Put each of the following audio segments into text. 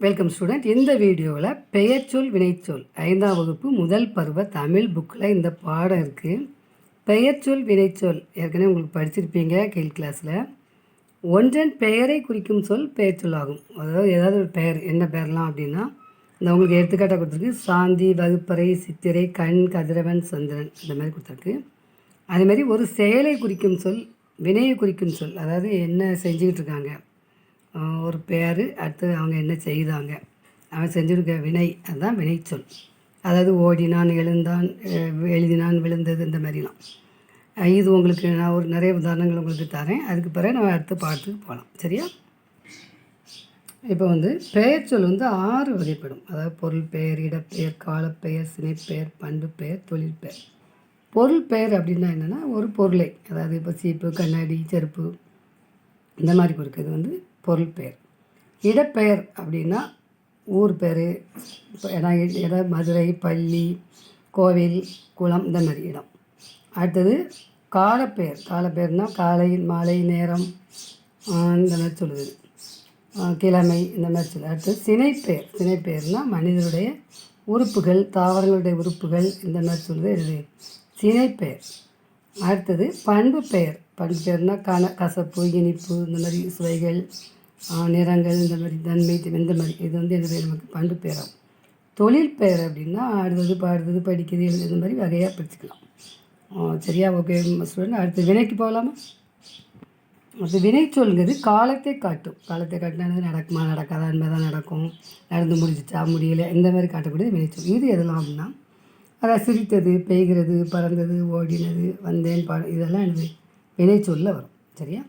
Welcome student இந்த வீடியோவில் பெயர்ச்சொல் வினைச்சொல் ஐந்தாம் வகுப்பு முதல் பருவ தமிழ் புக்கில் இந்த பாடம் இருக்குது பெயர்ச்சொல் வினைச்சொல் ஏற்கனவே உங்களுக்கு படிச்சிருப்பீங்க கீழ் கிளாஸில் ஒன்றன் பெயரை குறிக்கும் சொல் பெயர்ச்சொல் ஆகும் அதாவது ஏதாவது ஒரு பெயர் என்ன பெயர்லாம் அப்படின்னா இந்த உங்களுக்கு எடுத்துக்காட்டாக கொடுத்துருக்கு. சாந்தி வகுப்பறை சித்திரை கண் கதிரவன் சந்திரன் இந்த மாதிரி கொடுத்துருக்கு. அதே மாதிரி ஒரு செயலை குறிக்கும் சொல் வினையை குறிக்கும் சொல் அதாவது என்ன செஞ்சுக்கிட்டு இருக்காங்க? ஒரு பேர் அடுத்து அவங்க என்ன செய்தாங்க? அவன் செஞ்சுருக்க வினை அதுதான் வினைச்சொல். அதாவது ஓடினான் எழுந்தான் எழுதினான் விழுந்தது இந்த மாதிரிலாம். இது உங்களுக்கு நான் ஒரு நிறைய உதாரணங்கள் உங்களுக்கு தரேன். அதுக்கு பிறகு நம்ம அடுத்த பாட்டுக்கு போகலாம். சரியா? இப்போ வந்து பெயர் சொல் வந்து ஆறு வகைப்படும். அதாவது பொருள் பெயர் இடப்பெயர் காலப்பெயர் சினைப்பெயர் பண்டு பெயர் தொழில் பெயர் பொருள் பெயர் அப்படின்னா என்னென்னா ஒரு பொருளை. அதாவது இப்போ சீப்பு கண்ணாடி செருப்பு இந்த மாதிரி கொடுக்குறது வந்து பொருள் பெயர். இடப்பெயர் அப்படின்னா ஊர் பேர் இப்போ இடம் இடம் மதுரை பள்ளி கோவில் குளம் இந்த மாதிரி இடம். அடுத்தது காலப்பெயர். காலப்பெயர்னால் காலை மாலை நேரம் இந்த மாதிரி சொல்லுது. கிழமை இந்த மாதிரி சொல்லுது. அடுத்தது சினைப்பெயர். சினைப்பெயர்னால் மனிதருடைய உறுப்புகள் தாவரங்களுடைய உறுப்புகள் இந்த மாதிரி சொல்லுது. இது சினைப்பெயர். அடுத்தது பண்பு பெயர். பண்பு பேருன்னா கன கசப்பு இனிப்பு இந்த மாதிரி சுவைகள் நிறங்கள் இந்த மாதிரி தன்மை இந்த மாதிரி. இது வந்து என்ன பேர்? நமக்கு பண்டு பேரம். தொழில் பெயர் அப்படின்னா ஆடுவது பாடுவது படிக்கிறது எழுதுறது இந்த மாதிரி வகையாக படிச்சுக்கலாம் சரியா? ஓகே ஸ்டூடெண்ட் அடுத்து வினைக்கு போகலாமா? அது வினைச்சொல்ங்கிறது காலத்தை காட்டும். காலத்தை காட்டினா நடக்குமா? நடக்காதா? தான் நடக்கும். நடந்து முடிஞ்சிச்சா? முடியல. இந்த மாதிரி காட்டக்கூடியது வினைச்சொல் இது எதெல்லாம் அப்படின்னா அதான் சிரித்தது பெய்கிறது பறந்தது ஓடினது வந்தேன் பா இதெல்லாம் என்னது? வினைச்சொல்ல வரும். சரியா?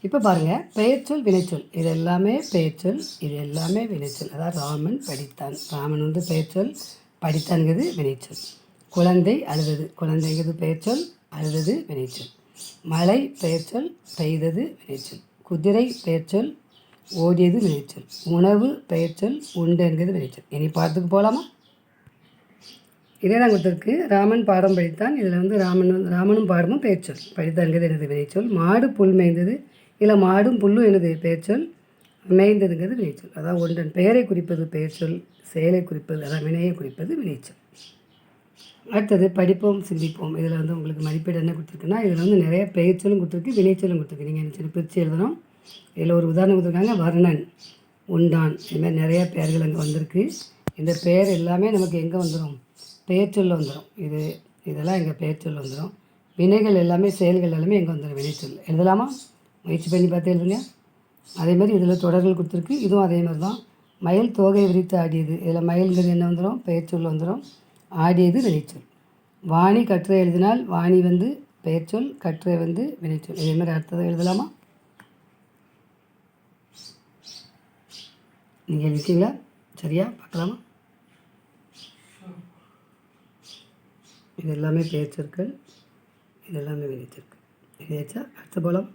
இப்போ பாருங்கள் பெயர்ச்சொல் வினைச்சொல். இது எல்லாமே பெயர்ச்சொல் இது எல்லாமே வினைச்சொல். அதாவது ராமன் படித்தான். ராமன் வந்து பெயர்ச்சொல் படித்தான்கிறது வினைச்சொல். குழந்தை அழுதது. குழந்தைங்கிறது பெயர்ச்சொல் அழுதது வினைச்சொல். மழை பெயர்ச்சொல் பெய்தது வினைச்சொல். குதிரை பெயர்ச்சொல் ஓடியது வினைச்சொல். உணவு பெயர்ச்சொல் உண்டுங்கிறது வினைச்சொல். இனி பார்த்துக்கு போகலாமா இதே தான் கொடுத்துருக்கு ராமன் பாடம் படித்தான். இதில் வந்து ராமனும் ராமனும் பாடமும் பெயர்ச்சொல். படித்தான்கிறது எனது வினைச்சொல். மாடு புல் மேய்ந்தது. இல்லை மாடும் புல்லும் எனது பெயர்ச்சொல். மேய்ந்ததுங்கிறது வினைச்சொல். அதாவது ஒன்றன் பெயரை குறிப்பது பெயர்ச்சொல் செயலை குறிப்பது அதான் வினையை குறிப்பது வினைச்சொல். அடுத்தது படிப்போம் சிந்திப்போம். இதில் வந்து உங்களுக்கு மதிப்பீடு என்ன கொடுத்துருக்குன்னா இதில் வந்து நிறைய பெயர்ச்சொலும் கொடுத்துருக்கு வினைச்சொலும் கொடுத்துருக்கு. நீங்கள் என்ன பிரித்து எழுதணும். இதில் ஒரு உதாரணம் கொடுத்துருக்காங்க வர்ணன் உண்டான். இது மாதிரி நிறைய பெயர்கள் அங்கே வந்திருக்கு. இந்த பெயர் எல்லாமே நமக்கு எங்கே வந்துடும்? பெயர்ச்சொல்ல வந்துடும் இது இதெல்லாம் எங்கள் பெயர்ச்சொல்ல வந்துடும் வினைகள் எல்லாமே செயல்கள் எல்லாமே எங்கே வந்துடும் வினைச்சொல் எழுதலாமா? முயற்சி பண்ணி பார்த்து எழுதுங்க. அதே மாதிரி இதில் தொடர்கள் கொடுத்துருக்கு. இதுவும் அதே மாதிரி தான். மயில் தோகை விரித்து ஆடியது. இதில் மயில்ங்கிறது என்ன வந்துடும் பெயர்ச்சொல் வந்துடும் ஆடியது வினைச்சொல் வாணி கட்டுரை எழுதினால் வாணி வந்து பெயர்ச்சொல் கட்டுரை வந்து வினைச்சொல். இதே மாதிரி அடுத்ததை எழுதலாமா? நீங்கள் எழுதிட்டீங்களா சரியா? பார்க்கலாமா? இது எல்லாமே பெயர்ச்சொற்கள் இது எல்லாமே வினைச்சொற்கள் இது அடுத்த போலாம்.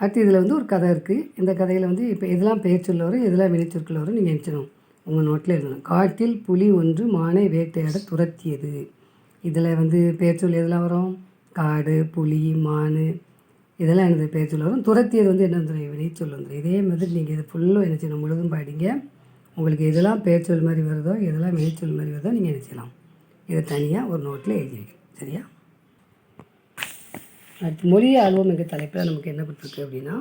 அடுத்து இதில் வந்து ஒரு கதை இருக்குது இந்த கதையில் வந்து இப்போ இதெல்லாம் பெயர்ச்சொல்ல வரும் இதெல்லாம் வினைச்சொற்கள் வரும் நீங்கள் நினச்சிடணும் உங்கள் நோட்டில் எழுதணும். காட்டில் புலி ஒன்று மானை வேட்டையாட துரத்தியது. இதில் வந்து பேச்சொல் எதெல்லாம் வரும்? காடு புலி மான். இதெல்லாம் எனது பேச்சொல் வரும். துரத்தியது வந்து என்ன வந்துடும் வினைச்சொல் வந்துடும் இதே மாதிரி நீங்கள் இது ஃபுல்லும் என்ன செய்யணும் முழுதும் பாடிங்க. உங்களுக்கு எதெல்லாம் பேச்சொல் மாதிரி வருதோ எதெல்லாம் வினைச்சொல் மாதிரி வருதோ நீங்கள் என்ன செய்யலாம்? இதை தனியாக ஒரு நோட்டில் எழுதி வைக்கணும் சரியா? அடுத்து மொழி ஆல்பம் எங்கள் தலைப்பில் நமக்கு என்ன கொடுத்துருக்கு அப்படின்னா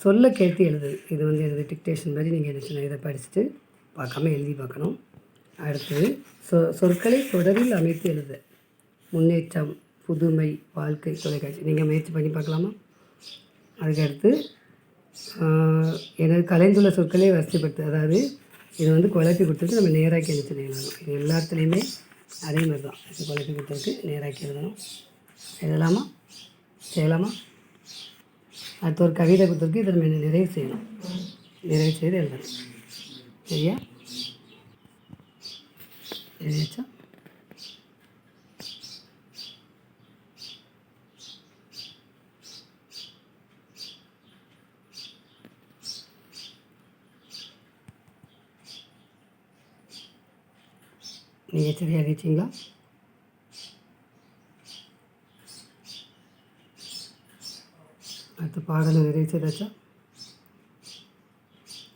சொல்ல கேட்டு எழுது. இது வந்து எழுது டிக்டேஷன் மாதிரி நீங்கள் என்ன செய்யணும் இதை படிச்சுட்டு பார்க்காம எழுதி பார்க்கணும். அடுத்தது சொ சொற்களை தொடரில் அமைத்து எழுத. முன்னேற்றம் புதுமை வாழ்க்கை தொலைக்காட்சி. நீங்கள் முயற்சி பண்ணி பார்க்கலாமா? அதுக்கடுத்து எனது கலைந்துள்ள சொற்களை வரிசைப்படுத்து. அதாவது இது வந்து குழப்பி கொடுத்துட்டு நம்ம நேராக்கி எழுத்து எழுதணும் இது எல்லாத்துலேயுமே அதே மாதிரி தான் இது குழப்பி கொடுத்துட்டு நேராக்கி எழுதணும். எழுதலாமா? செய்யலாமா? அடுத்த ஒரு கவிதை கொடுத்துருக்கு. இதை நம்ம நிறைவு செய்யணும். நிறைவு செய்து எழுதணும் சரியா? எழுதியாச்சா நீங்கள் சரியாக எழுதிச்சிங்களா அடுத்த பாடலை நிறைவு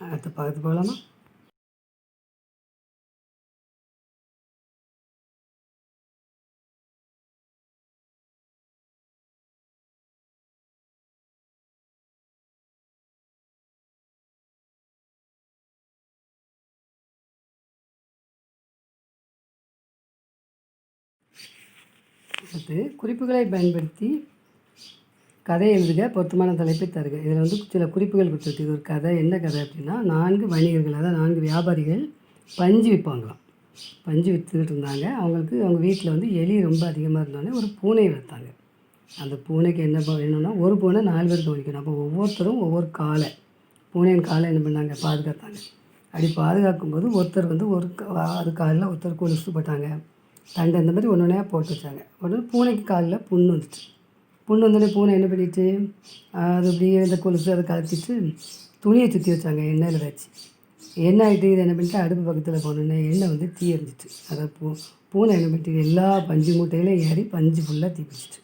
அடுத்த பார்த்து போகலாமா? அடுத்து குறிப்புகளை பயன்படுத்தி கதை எழுதுக பொருத்தமான தலைப்பை தருக. இதில் வந்து சில குறிப்புகள் கொடுத்துருக்கு. இது ஒரு கதை. என்ன கதை அப்படின்னா நான்கு வணிகர்கள் அதாவது நான்கு வியாபாரிகள் பஞ்சு விற்பாங்களாம். பஞ்சு விற்றுக்கிட்டு இருந்தாங்க. அவங்களுக்கு அவங்க வீட்டில் வந்து எலி ரொம்ப அதிகமாக இருந்தோடனே ஒரு பூனை வளர்த்தாங்க. அந்த பூனைக்கு என்ன ப- வேணும்னா ஒரு பூனை நாலு பேர் கவனிக்கணும் அப்போ ஒவ்வொருத்தரும் ஒவ்வொரு காலை பூனையின் காலை என்ன பண்ணாங்க? பாதுகாத்தாங்க. அப்படி பாதுகாக்கும்போது ஒருத்தர் வந்து ஒரு அது காலில் ஒருத்தர் கொலுசு போட்டாங்க. தண்டை இந்த மாதிரி ஒன்று ஒன்றா போட்டு வச்சாங்க. உடனே பூனைக்கு காலில் புண்ணு வந்துச்சு. புண்ணு வந்தோடனே பூனை என்ன பண்ணிட்டு அது அப்படியே இந்த கொலுசு அதை கலத்திட்டு துணியை சுற்றி வச்சாங்க எண்ணெயில் வச்சு. எண்ணெய் ஆகிட்டு இது என்ன பண்ணிட்டு அடுப்பு பக்கத்தில் போனோன்னே எண்ணெய் வந்து தீ எரிஞ்சிச்சு. அதை பூ பூனை என்ன பண்ணிட்டு எல்லா பஞ்சு மூட்டையிலும் ஏறி பஞ்சு ஃபுல்லாக தீ பிடிச்சிட்டு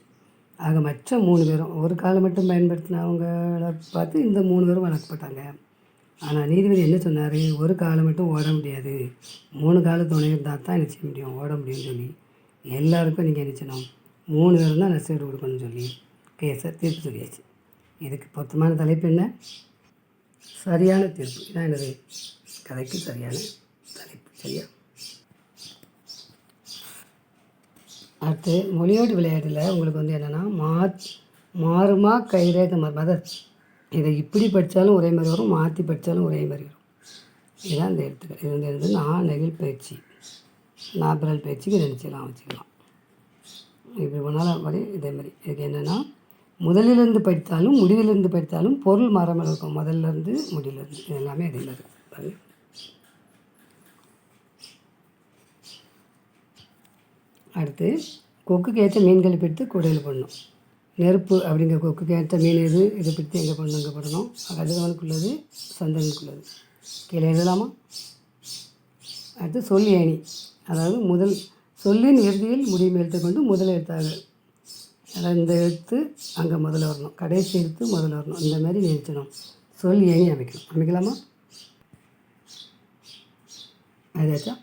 ஆக மற்ற மூணு பேரும். ஒரு காலை மட்டும் பயன்படுத்தினவங்கள பார்த்து இந்த மூணு பேரும் வளர்க்கப்பட்டாங்க. ஆனால் நீதிபதி என்ன சொன்னார்? ஒரு காலை மட்டும் ஓட முடியாது. மூணு கால துணை இருந்தால் தான் என்ன செய்ய முடியும்? ஓட முடியும்னு சொல்லி. எல்லாருக்கும் நீங்கள் என்ன செய்யணும்? மூணு பேரும் தான் நஷ்டஈடு கொடுக்கணும்னு சொல்லி கேஸை தீர்ப்பு சொல்லியாச்சு. இதுக்கு பொருத்தமான தலைப்பு என்ன? சரியான தீர்ப்பு. இதான் எனது கதைக்கு சரியான தலைப்பு. சரியா? அடுத்து மொழியோடு விளையாட்டில் உங்களுக்கு வந்து என்னென்னா மா மாறுமா கைரேக மதர் இதை இப்படி படித்தாலும் ஒரே மாதிரி வரும் மாற்றி படித்தாலும் ஒரே மாதிரி வரும். இதுதான் இந்த எழுத்துக்கள். இது வந்து எழுது நான் நெகிழ் பயிற்சி நாபரல் பயிற்சிக்கு நினச்சிக்கலாம் வச்சுக்கலாம் இப்படி பண்ணாலும் அப்படி இதே மாதிரி. இதுக்கு என்னென்னா முதலிலிருந்து படித்தாலும் முடிவிலிருந்து படித்தாலும் பொருள் மாறாமல் இருக்கும். முதல்ல இருந்து முடியிலிருந்து இது எல்லாமே இதே மாதிரி. அடுத்து கொக்குக்கு ஏற்ற மீன்களை பிடித்து கூடையில் போடணும். நெருப்பு அப்படிங்கிற கொக்கு ஏற்ற மீன் எது? இதை பற்றி எங்கே போடணும் எங்கே போடணும்? கதிரவனுக்குள்ளது சந்திரனுக்குள்ளது கீழே எழுதலாமா? அடுத்து சொல் ஏணி அதாவது முதல் சொல்லின் இறுதியில் முடியும் எழுத்தை கொண்டு முதல் எழுத்தாக அதாவது இந்த எழுத்து அங்கே முதல்ல வரணும். கடைசி எழுத்து முதல்ல வரணும். இந்த மாதிரி நினைச்சணும் சொல் ஏணி அமைக்கணும். அமைக்கலாமா? அதாச்சா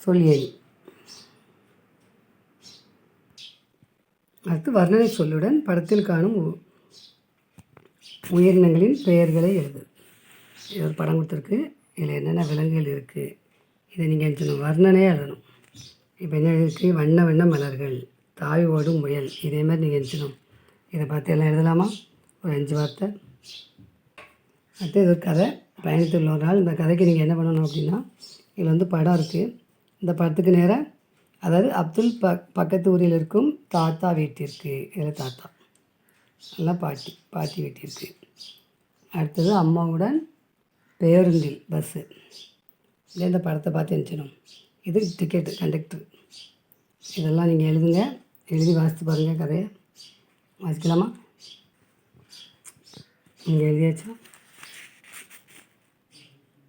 சொல் ஏணி அடுத்து வர்ணனை சொல்லுடன் படத்தில் காணும் உ- உயிரினங்களின் பெயர்களை எழுது. இது ஒரு படம் கொடுத்துருக்கு. இதில் என்னென்ன விலங்குகள் இருக்குது இதை நீங்கள் எழுதணும் வர்ணனையாக எழுதணும். இப்போ என்ன இருக்குது வண்ண வண்ண மலர்கள் தாய் ஓடும் முயல். இதே மாதிரி நீங்கள் எழுதணும் இதை பார்த்து எல்லாம் எழுதலாமா? ஒரு அஞ்சு வார்த்தை. அடுத்து இது ஒரு கதை. பயணத்தில் ஒரு நாள் இந்த கதைக்கு நீங்கள் என்ன பண்ணணும் அப்படின்னா இதில் வந்து படம் இருக்குது இந்த படத்துக்கு நேராக அதாவது அப்துல் ப பக்கத்து ஊரில் இருக்கும் தாத்தா வீட்டிற்கு இதில் தாத்தா. நல்லா பாட்டி பாட்டி வீட்டிற்கு. அடுத்தது அம்மாவுடன் பேருந்தில் பஸ்ஸு இல்லை இந்த படத்தை பார்த்து எழுதிக்கணும் இது டிக்கெட்டு கண்டக்டர் இதெல்லாம் நீங்கள் எழுதுங்க. எழுதி வாசித்து பாருங்கள் கதையை. வாசிக்கலாமா? நீங்கள் எழுதியாச்சா?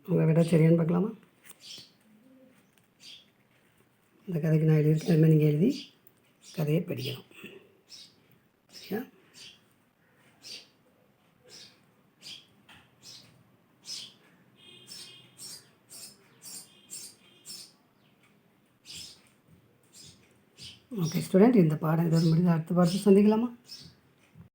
உங்கள் விட சரியான்னு பார்க்கலாமா? இந்த கதைக்கு நான் எழுதியிருக்கேன் அது நீங்கள் எழுதி கதையை படிக்கணும். சரியா? ஓகே ஸ்டூடெண்ட் இந்த பாடம் இதோடு முடிஞ்சு அடுத்த பாடத்தை சந்திக்கலாமா?